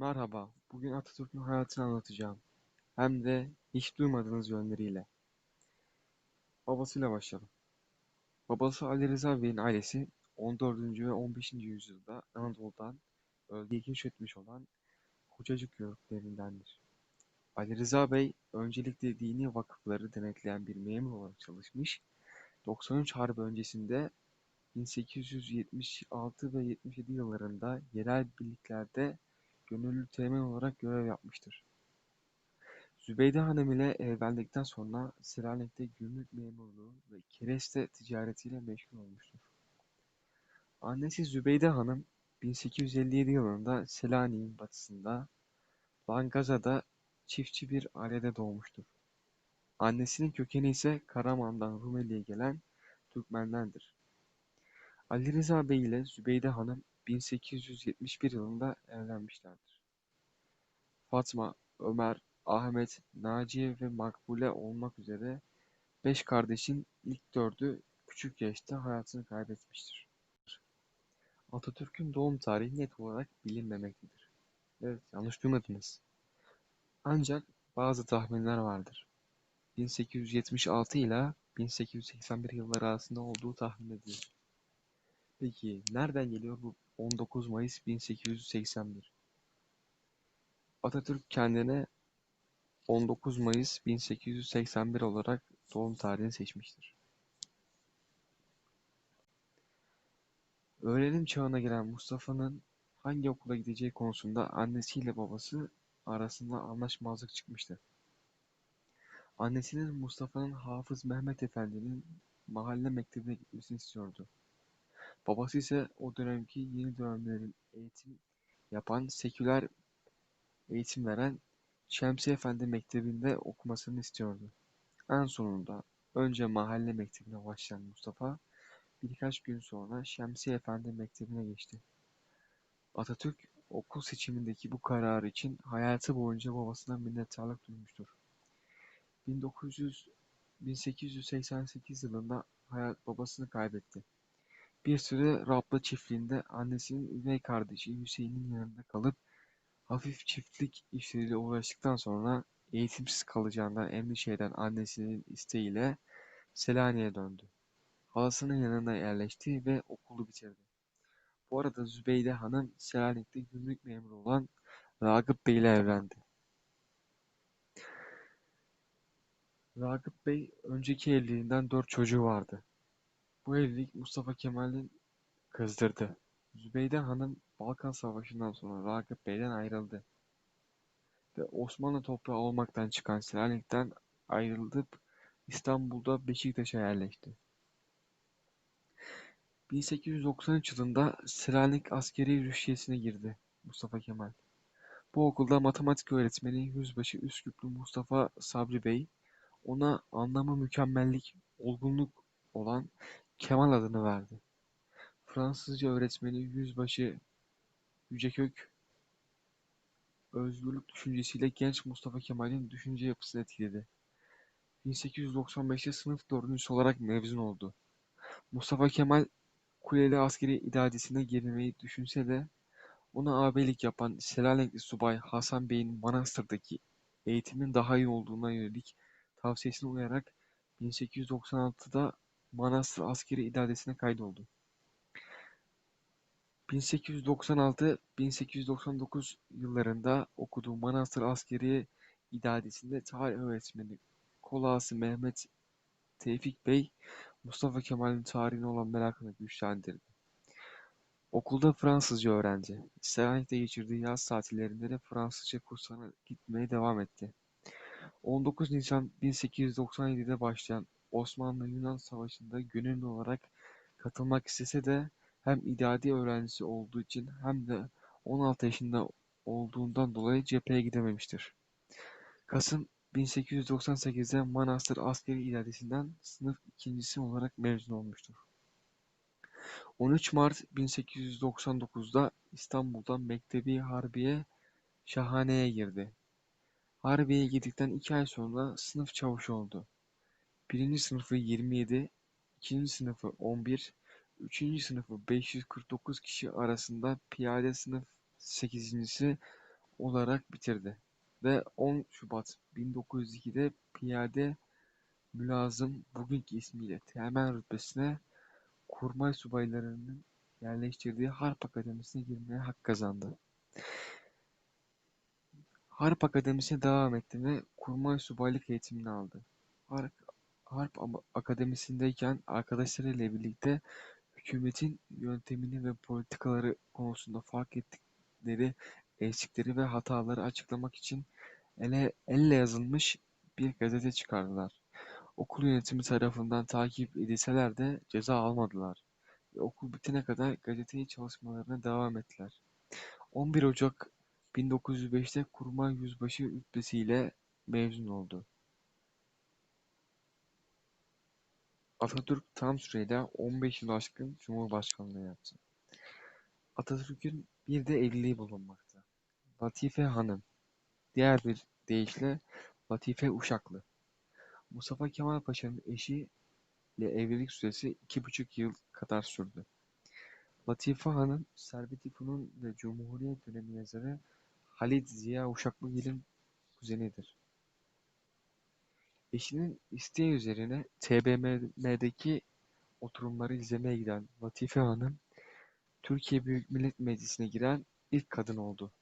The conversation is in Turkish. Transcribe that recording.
Merhaba, bugün Atatürk'ün hayatını anlatacağım. Hem de hiç duymadığınız yönleriyle. Babasıyla başlayalım. Babası Ali Rıza Bey'in ailesi 14. ve 15. yüzyılda Anadolu'dan bölgeye göç etmiş olan Kocacık Yörüklerindendir. Ali Rıza Bey öncelikle dini vakıfları denetleyen bir memur olarak çalışmış, 93 Harbi öncesinde 1876 ve 77 yıllarında yerel birliklerde gönüllü teğmen olarak görev yapmıştır. Zübeyde Hanım ile evlendikten sonra Selanik'te gümrük memurluğu ve kereste ticaretiyle meşgul olmuştur. Annesi Zübeyde Hanım 1857 yılında Selanik'in batısında Langaza'da çiftçi bir ailede doğmuştur. Annesinin kökeni ise Karaman'dan Rumeli'ye gelen Türkmenlerdir. Ali Rıza Bey ile Zübeyde Hanım 1871 yılında evlenmişlerdir. Fatma, Ömer, Ahmet, Naciye ve Makbule olmak üzere beş kardeşin ilk dördü küçük yaşta hayatını kaybetmiştir. Atatürk'ün doğum tarihi net olarak bilinmemektedir. Evet, yanlış duymadınız. Ancak bazı tahminler vardır. 1876 ile 1881 yılları arasında olduğu tahmin edilir. Peki nereden geliyor bu 19 Mayıs 1881? Atatürk kendine 19 Mayıs 1881 olarak doğum tarihini seçmiştir. Öğrenim çağına gelen Mustafa'nın hangi okula gideceği konusunda annesiyle babası arasında anlaşmazlık çıkmıştı. Annesinin Mustafa'nın Hafız Mehmet Efendi'nin mahalle mektebine gitmesini istiyordu. Babası ise o dönemki yeni dönemlerin eğitim yapan, seküler eğitim veren Şemsi Efendi Mektebi'nde okumasını istiyordu. En sonunda önce mahalle mektebine başlayan Mustafa birkaç gün sonra Şemsi Efendi Mektebi'ne geçti. Atatürk okul seçimindeki bu kararı için hayatı boyunca babasına minnettarlık duymuştur. 1900 1888 yılında hayat babasını kaybetti. Bir süre Rabla çiftliğinde annesinin üvey kardeşi Hüseyin'in yanında kalıp hafif çiftlik işleriyle uğraştıktan sonra eğitimsiz kalacağından endişe eden annesinin isteğiyle Selanik'e döndü. Halasının yanına yerleşti ve okulu bitirdi. Bu arada Zübeyde Hanım Selanik'te gümrük memuru olan Ragıp Bey ile evlendi. Ragıp Bey önceki evliliğinden dört çocuğu vardı. Bu evlilik Mustafa Kemal'in kızdırdı. Zübeyde Hanım Balkan Savaşı'ndan sonra Ragıp Bey'den ayrıldı ve Osmanlı toprağı olmaktan çıkan Selanik'ten ayrılıp İstanbul'da Beşiktaş'a yerleşti. 1893 yılında Selanik Askeri Rüştiyesi'ne girdi Mustafa Kemal. Bu okulda matematik öğretmeni Yüzbaşı Üsküplü Mustafa Sabri Bey ona anlamı mükemmellik, olgunluk olan Kemal adını verdi. Fransızca öğretmeni Yüzbaşı Yücekök, özgürlük düşüncesiyle genç Mustafa Kemal'in düşünce yapısını etkiledi. 1895'te sınıf dördüncüsü olarak mezun oldu. Mustafa Kemal Kuleli Askeri İdadesi'ne girmeyi düşünse de ona ağabeylik yapan Selanikli subay Hasan Bey'in Manastır'daki eğitimin daha iyi olduğuna yönelik tavsiyesine uyarak 1896'da Manastır Askeri İdadesi'ne kaydoldu. 1896-1899 yıllarında okuduğu Manastır Askeri İdadesi'nde tarih öğretmeni Kolası Mehmet Tevfik Bey, Mustafa Kemal'in tarihine olan merakını güçlendirdi. Okulda Fransızca öğrendi. Selanik'te geçirdiği yaz tatillerinde de Fransızca kurslarına gitmeye devam etti. 19 Nisan 1897'de başlayan Osmanlı-Yunan Savaşı'nda gönüllü olarak katılmak istese de hem idadi öğrencisi olduğu için hem de 16 yaşında olduğundan dolayı cepheye gidememiştir. Kasım 1898'de Manastır Askeri İdadesi'nden sınıf ikincisi olarak mezun olmuştur. 13 Mart 1899'da İstanbul'dan Mektebi Harbiye Şahane'ye girdi. Harbiye'ye girdikten iki ay sonra sınıf çavuşu oldu. Birinci sınıfı 27, ikinci sınıfı 11, üçüncü sınıfı 549 kişi arasında piyade sınıf sekizincisi olarak bitirdi ve 10 Şubat 1902'de piyade mülazım bugünkü ismiyle teğmen rütbesine kurmay subaylarının yerleştirdiği Harp Akademisi'ne girmeye hak kazandı. Harp Akademisi'ne devam etti ve kurmay subaylık eğitimini aldı. Harp, Harp Akademisi'ndeyken arkadaşlarıyla birlikte hükümetin yöntemini ve politikaları konusunda fark ettikleri eksikleri ve hataları açıklamak için ele, elle yazılmış bir gazete çıkardılar. Okul yönetimi tarafından takip edilseler de ceza almadılar ve okul bitene kadar gazeteye çalışmalarına devam ettiler. 11 Ocak 1905'te kurmay yüzbaşı rütbesiyle mezun oldu. Atatürk tam süreyle 15 yıl aşkın Cumhurbaşkanlığı yaptı. Atatürk'ün bir de evliliği bulunmakta. Latife Hanım, diğer bir deyişle Latife Uşaklı. Mustafa Kemal Paşa'nın eşi ile evlilik süresi iki buçuk yıl kadar sürdü. Latife Hanım, Servet-i Fünun ve Cumhuriyet dönemi yazarı Halit Ziya Uşaklıgil'in kuzenidir. Eşinin isteği üzerine TBMM'deki oturumları izlemeye giden Latife Hanım, Türkiye Büyük Millet Meclisi'ne giren ilk kadın oldu.